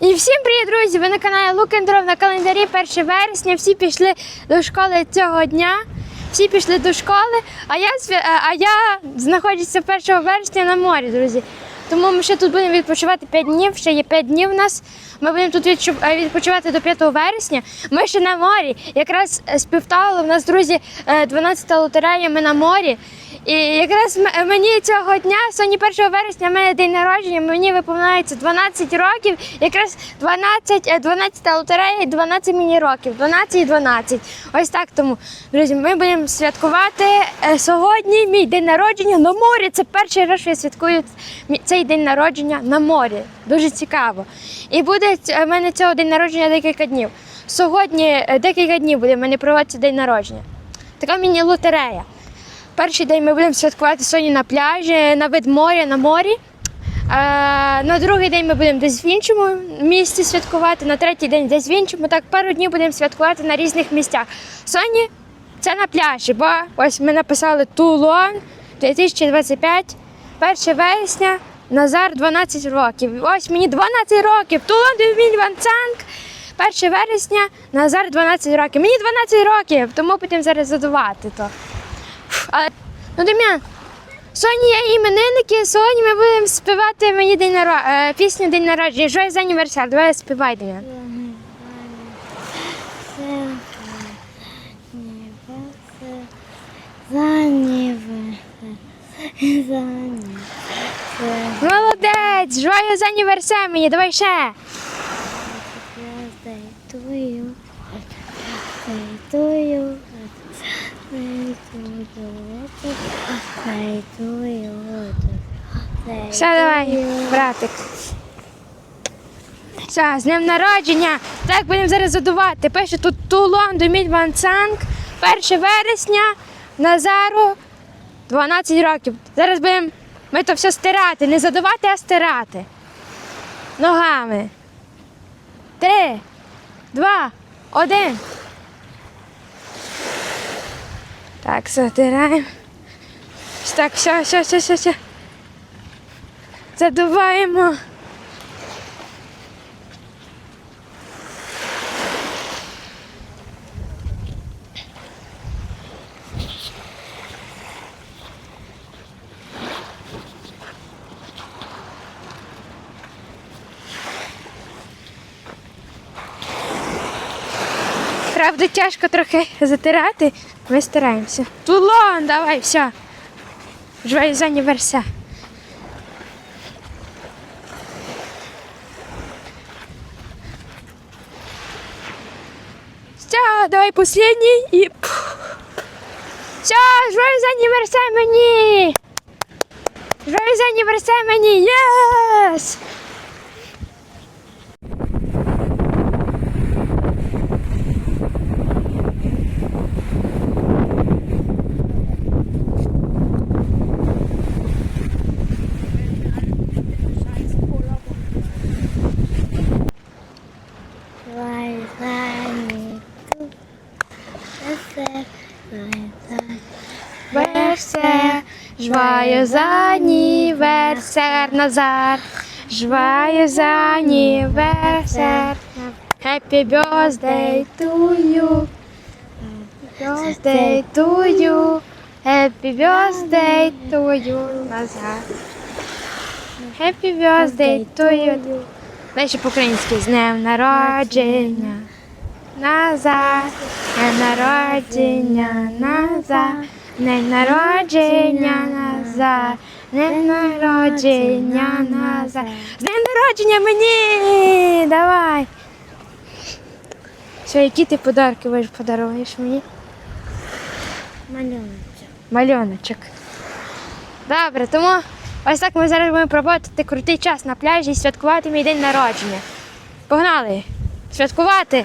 І всім привіт, друзі! Ви на каналі Лукендров на календарі 1 вересня. Всі пішли до школи цього дня. Всі пішли до школи, а я, е, а я знаходжуся 1 вересня на морі, друзі. Тому ми ще тут будемо відпочивати 5 днів, ще є 5 днів у нас. Ми будемо тут е, відпочивати до 5 вересня. Ми ще на морі. Якраз е, співтало. У нас, друзі, е, 12 лотерея, ми на морі. І якраз мені цього дня, сьогодні 1 вересня, в мене день народження, мені виповняється 12 років, якраз 12, е, 12 лотерея і 12 мені років, 12 і 12. Ось так тому, друзі, ми будемо святкувати е, сьогодні мій день народження на морі. Це перший раз, що я святкую цей день народження на морі. Дуже цікаво. І буде в мене цього день народження декілька днів. Сьогодні е, декілька днів буде в мене проводитися день народження. Така міні-лотерея. Перший день ми будемо святкувати сьогодні на пляжі, на вид моря, на морі. Е, на другий день ми будемо десь в іншому місці святкувати, на третій день десь в іншому. Так, пару днів будемо святкувати на різних місцях. Сьогодні це на пляжі, бо ось ми написали Тулон 2025, 1 вересня, Назар 12 років. Ось мені 12 років. Тулон Ван Цанг. 1 вересня, Назар 12 років. Мені 12 років, тому будемо зараз задувати то. Але, ну, Дем'ян, сьогодні є іменинники, сьогодні ми будемо співати мені день наро... е, пісню День народження. Жой за аніверсар. Давай співай, Дем'ян. Молодець! Аніверсар мені, давай ще. Все, давай, братик. Все, з днем народження. Так, будемо зараз задувати. Пише тут Тулон Доміль Ван Цанг, 1 вересня, Назару 12 років. Зараз будемо ми то все стирати. Не задувати, а стирати. Ногами. Три, два, один. Так, затираємо. Так, все, все, все, все, все. Задуваємо. Правда, тяжко трохи затирати. Ми стараємося. Тулон, давай, все. Жвай за аніверсар. Все, давай последний и... Все, жвай за аніверсар мені! Жвай за аніверсар мені! Єс! Жваю за аніверсар, Назар. Жваю за аніверсар. Happy birthday to you. Birthday to you. Happy birthday to you, Назар. Happy birthday to you. Дальше по-українськи. З днем народження. Назар. Днем народження, Назар. Днем народження, Назар. Днем народження, Назар. З днем народження мені! Давай. Що, які ти подарки подаруєш мені? Мальоночок. Добре, тому ось так ми зараз будемо проводити крутий час на пляжі і святкувати мій день народження. Погнали! Святкувати!